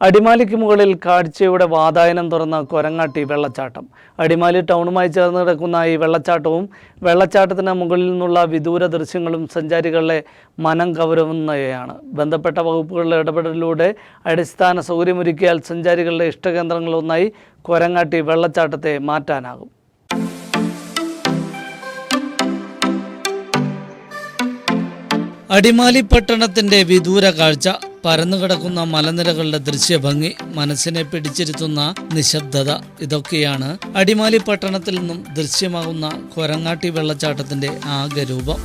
അടിമാലിക്ക് മുകളിൽ കാഴ്ചയുടെ വാതായനം തുറന്ന കൊരങ്ങാട്ടി വെള്ളച്ചാട്ടം. അടിമാലി ടൗണുമായി ചേർന്ന് കിടക്കുന്ന ഈ വെള്ളച്ചാട്ടവും വെള്ളച്ചാട്ടത്തിന് മുകളിൽ നിന്നുള്ള വിദൂര ദൃശ്യങ്ങളും സഞ്ചാരികളെ മനം കവരുന്നവയാണ്. ബന്ധപ്പെട്ട വകുപ്പുകളുടെ ഇടപെടലിലൂടെ അടിസ്ഥാന സൗകര്യമൊരുക്കിയാൽ സഞ്ചാരികളുടെ ഇഷ്ടകേന്ദ്രങ്ങളൊന്നായി കൊരങ്ങാട്ടി വെള്ളച്ചാട്ടത്തെ മാറ്റാനാകും. അടിമാലി പട്ടണത്തിന്റെ വിദൂര കാഴ്ച പരന്നുകിടക്കുന്ന മലനിരകളുടെ ദൃശ്യഭംഗി മനസ്സിനെ പിടിച്ചിരുത്തുന്ന നിശബ്ദത ഇതൊക്കെയാണ് അടിമാലി പട്ടണത്തിൽ നിന്നും ദൃശ്യമാകുന്ന കൊരങ്ങാട്ടി വെള്ളച്ചാട്ടത്തിന്റെ ആകെ രൂപം.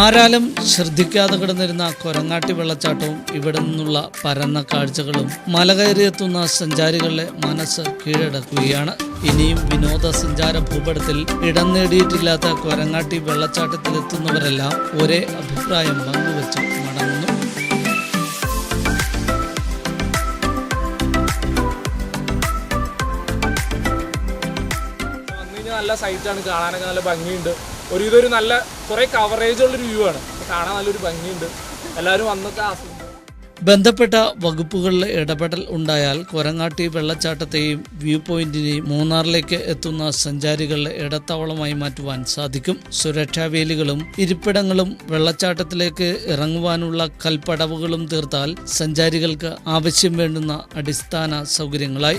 ആരാലും ശ്രദ്ധിക്കാതെ കിടന്നിരുന്ന കൊരങ്ങാട്ടി വെള്ളച്ചാട്ടവും ഇവിടെ നിന്നുള്ള പരന്ന കാഴ്ചകളും മല കയറിയെത്തുന്ന സഞ്ചാരികളുടെ മനസ്സ് കീഴടക്കുകയാണ്. ഇനിയും വിനോദസഞ്ചാര ഭൂപടത്തിൽ ഇടം നേടിയിട്ടില്ലാത്ത കൊരങ്ങാട്ടി വെള്ളച്ചാട്ടത്തിലെത്തുന്നവരെല്ലാം ഒരേ അഭിപ്രായം പങ്കുവച്ചു മടങ്ങുന്നു. നല്ല സൈറ്റാണ് കാണാനൊക്കെ നല്ല ഭംഗിയുണ്ട്. ഒരു ഇതൊരു നല്ല കുറേ കവറേജ് ഉള്ളൊരു വ്യൂ ആണ്. കാണാൻ നല്ലൊരു ഭംഗിയുണ്ട്. എല്ലാവരും വന്നൊക്കെ ആസ്വദിക്കും ബന്ധപ്പെട്ട വകുപ്പുകളിൽ ഇടപെടൽ ഉണ്ടായാൽ കൊരങ്ങാട്ടി വെള്ളച്ചാട്ടത്തെയും വ്യൂ പോയിന്റിനെയും മൂന്നാറിലേക്ക് എത്തുന്ന സഞ്ചാരികളുടെ ഇടത്താവളമായി മാറ്റുവാൻ സാധിക്കും. സുരക്ഷാ വേലികളും ഇരിപ്പിടങ്ങളും വെള്ളച്ചാട്ടത്തിലേക്ക് ഇറങ്ങുവാനുള്ള കൽപ്പടവുകളും തീർത്താൽ സഞ്ചാരികൾക്ക് ആവശ്യം വേണ്ടുന്ന അടിസ്ഥാന സൗകര്യങ്ങളായി.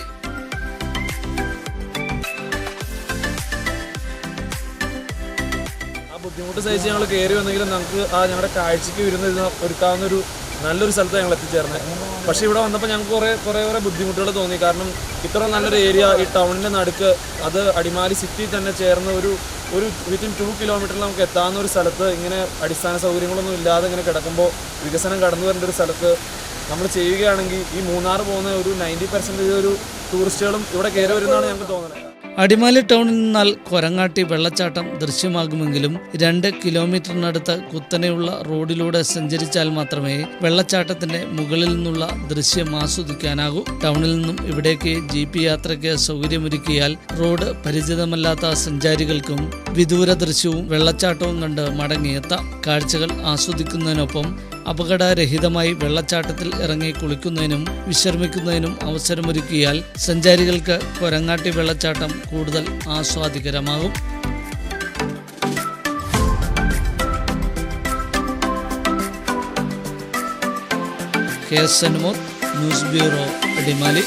ബുദ്ധിമുട്ട് സഹിച്ച് ഞങ്ങൾ കയറി വന്നെങ്കിലും നമുക്ക് ആ ഞങ്ങളുടെ കാഴ്ചയ്ക്ക് വരുന്ന ഒരുക്കാവുന്ന ഒരു നല്ലൊരു സ്ഥലത്ത് ഞങ്ങൾ എത്തിച്ചേർന്നത് പക്ഷേ ഇവിടെ വന്നപ്പോൾ ഞങ്ങൾക്ക് കുറേ കുറേ കുറേ ബുദ്ധിമുട്ടുകൾ തോന്നി. കാരണം ഇത്ര നല്ലൊരു ഏരിയ ഈ ടൗണിന്റെ നടുക്ക് അത് അടിമാലി സിറ്റി തന്നെ ചേർന്ന ഒരു ഒരു വിത്തിൻ ടു കിലോമീറ്ററിൽ നമുക്ക് എത്താവുന്ന ഒരു സ്ഥലത്ത് ഇങ്ങനെ അടിസ്ഥാന സൗകര്യങ്ങളൊന്നും ഇല്ലാതെ ഇങ്ങനെ കിടക്കുമ്പോൾ വികസനം കടന്നു വരേണ്ട ഒരു സ്ഥലത്ത് നമ്മൾ ചെയ്യുകയാണെങ്കിൽ ഈ മൂന്നാർ പോകുന്ന ഒരു നയന്റി പെർസെന്റേജ് ഒരു ടൂറിസ്റ്റുകളും ഇവിടെ കയറി വരുന്നതാണ് ഞങ്ങൾക്ക് തോന്നുന്നത് അടിമാലി ടൗണിൽ നിന്നാൽ കൊരങ്ങാട്ടി വെള്ളച്ചാട്ടം ദൃശ്യമാകുമെങ്കിലും രണ്ട് കിലോമീറ്ററിനടുത്ത് കുത്തനെയുള്ള റോഡിലൂടെ സഞ്ചരിച്ചാൽ മാത്രമേ വെള്ളച്ചാട്ടത്തിന്റെ മുകളിൽ നിന്നുള്ള ദൃശ്യം ആസ്വദിക്കാനാകൂ. ടൗണിൽ നിന്നും ഇവിടേക്ക് ജീപ്പ് യാത്രയ്ക്ക് സൗകര്യമൊരുക്കിയാൽ റോഡ് പരിചിതമല്ലാത്ത സഞ്ചാരികൾക്കും വിദൂര ദൃശ്യവും വെള്ളച്ചാട്ടവും കണ്ട് മടങ്ങിയെത്താം. കാഴ്ചകൾ ആസ്വദിക്കുന്നതിനൊപ്പം അപകടരഹിതമായി വെള്ളച്ചാട്ടത്തിൽ ഇറങ്ങി കുളിക്കുന്നതിനും വിശ്രമിക്കുന്നതിനും അവസരമൊരുക്കിയാൽ സഞ്ചാരികൾക്ക് കൊരങ്ങാട്ടി വെള്ളച്ചാട്ടം കൂടുതൽ ആസ്വാദികരമാകും. K S news bureau Adimali.